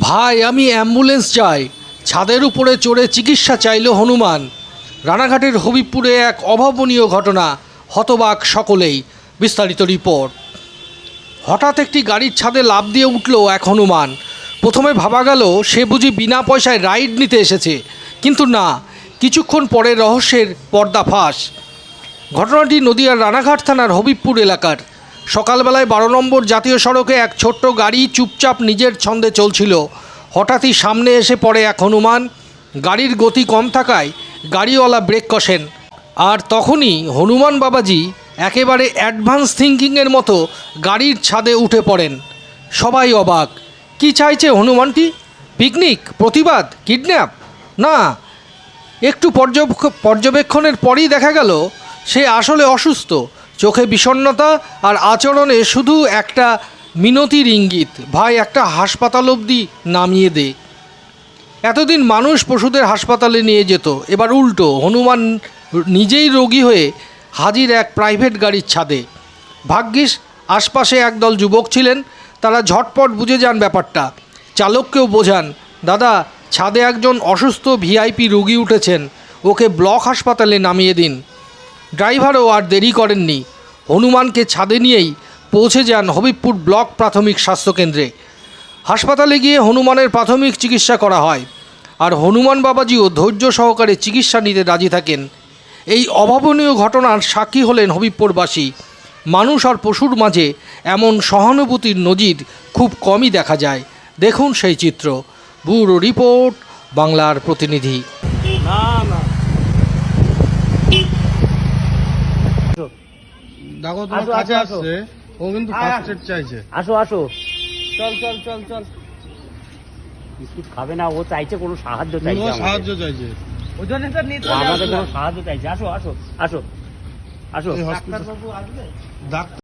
ভাই, আমি অ্যাম্বুলেন্স চাই। ছাদের উপরে চড়ে চিকিৎসা চাইল হনুমান। রানাঘাটের হবিবপুরে এক অভাবনীয় ঘটনা, হতবাক সকলেই, বিস্তারিত রিপোর্ট। হঠাৎ একটি গাড়ির ছাদে লাফ দিয়ে উঠল এক হনুমান। প্রথমে ভাবা গেল, সে বুঝি বিনা পয়সায় রাইড নিতে এসেছে। কিন্তু না, কিছুক্ষণ পরে রহস্যের পর্দা ফাঁস। ঘটনাটি নদিয়ার রানাঘাট থানার হবিবপুর এলাকার। সকালবেলায় বারো নম্বর জাতীয় সড়কে এক ছোট্ট গাড়ি চুপচাপ নিজের ছন্দে চলছিল। হঠাৎই সামনে এসে পড়ে এক হনুমান। গাড়ির গতি কম থাকায় গাড়িওয়ালা ব্রেক কষেন। আর তখনই হনুমান বাবাজি একেবারে অ্যাডভান্স থিঙ্কিংয়ের মতো গাড়ির ছাদে উঠে পড়েন। সবাই অবাক। কি চাইছে হনুমানটি? পিকনিক? প্রতিবাদ? কিডন্যাপ? না। একটু পর্যবেক্ষণের পরই দেখা গেল, সে আসলে অসুস্থ। চোখে বিষণ্ণতা আর আচরণে শুধু একটা মিনতির ইঙ্গিত। ভাই, একটা হাসপাতাল অবধি নামিয়ে দে। এতদিন মানুষ পশুদের হাসপাতালে নিয়ে যেত। এবার উল্টো, হনুমান নিজেই রোগী হয়ে হাজির এক প্রাইভেট গাড়ির ছাদে। ভাগ্যিস, আশপাশে একদল যুবক ছিলেন। তারা ঝটপট বুঝে যান ব্যাপারটা। চালককেও বোঝান, দাদা, ছাদে একজন অসুস্থ ভিআইপি রোগী উঠেছেন। ওকে ব্লক হাসপাতালে নামিয়ে দিন। ড্রাইভারও আর দেরি করেননি। হনুমানকে ছাদে নিয়েই পৌঁছে যান হবিবপুর ব্লক প্রাথমিক স্বাস্থ্যকেন্দ্রে। হাসপাতালে গিয়ে হনুমানের প্রাথমিক চিকিৎসা করা হয় আর হনুমান বাবাজিও ধৈর্য সহকারে চিকিৎসা নিতে রাজি থাকেন। এই অভাবনীয় ঘটনার সাক্ষী হলেন হবিবপুরবাসী। মানুষ আর পশুর মাঝে এমন সহানুভূতির নজির খুব কমই দেখা যায়। দেখুন সেই চিত্র। ব্যুরো রিপোর্ট, বাংলার প্রতিনিধি না না দেখো তোমার আসো, কাছে আসো, আসছে। ও কিন্তু আয়, ফার্স্ট এড চাইছে। আসো আসো। চল চল চল চল। বিস্কুট খাবে না ও চাইছে কোনো সাহায্য চাইছে ও আমাদের। সাহায্য চাইছে। ও আমাদের কোনো সাহায্য চাইছে। আসো আসো আসো আসো। এই ডাক্তার